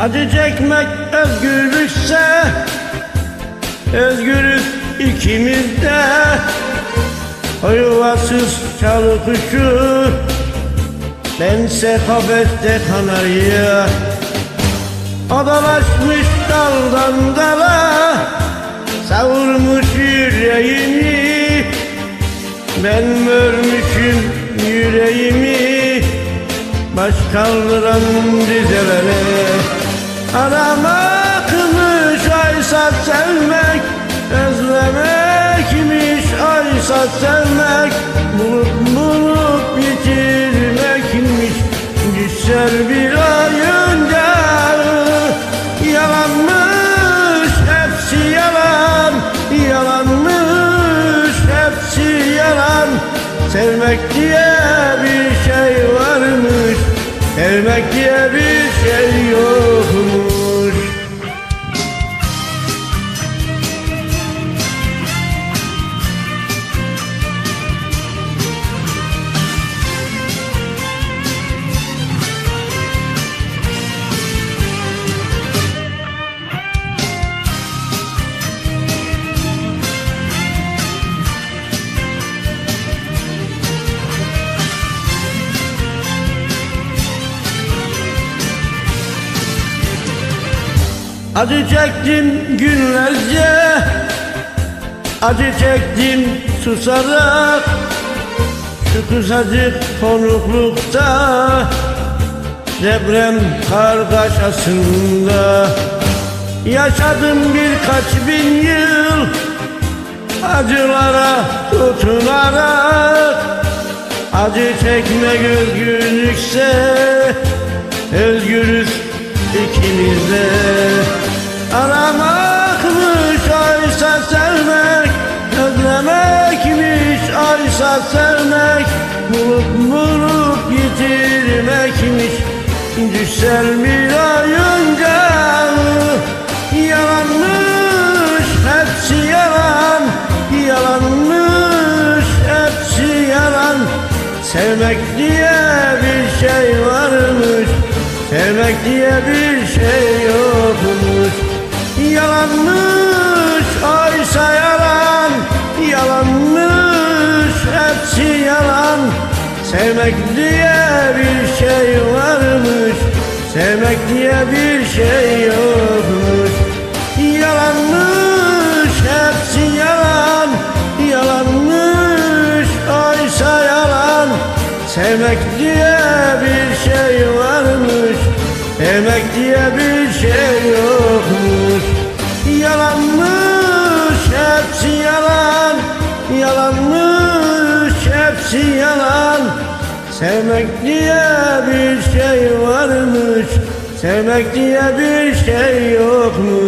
Acı çekmek özgürlükse Özgürüz ikimizde. O yuvasız çalı kuşu Bense kafeste kanarya. Adalaşmış daldan dala Savurmuş yüreğimi. Ben örmüşüm yüreğimi Baş kaldıran dizelere Aramakmış aysa sevmek Özlemekmiş aysa sevmek. Bulup bulup yitirmekmiş Güzel bir ayınca Yalanmış hepsi yalan. Yalanmış hepsi yalan. Sevmek diye bir şey varmış. Sevmek diye bir Acı çektim günlerce Acı çektim susarak. Şu kısacık konuklukta Deprem kargaşasında Yaşadım birkaç bin yıl. Acılara tutunarak Acı çekmek özgürlükse Özgürüz ikimiz de sevmek Bulup bulup yitirmekmiş. Düşsel bir ayınca Yalanmış hepsi yalan. Yalanmış hepsi yalan. Sevmek diye bir şey varmış Sevmek diye bir şey yokmuş. Yalanmış Sevmek diye bir şey varmış Sevmek diye bir şey yokmuş. Yalanmış hepsi yalan Yalanmış oysa yalan. Sevmek diye bir şey varmış Sevmek diye bir şey yokmuş hepsi yalan Sevmek diye bir şey varmış Sevmek diye bir şey yokmuş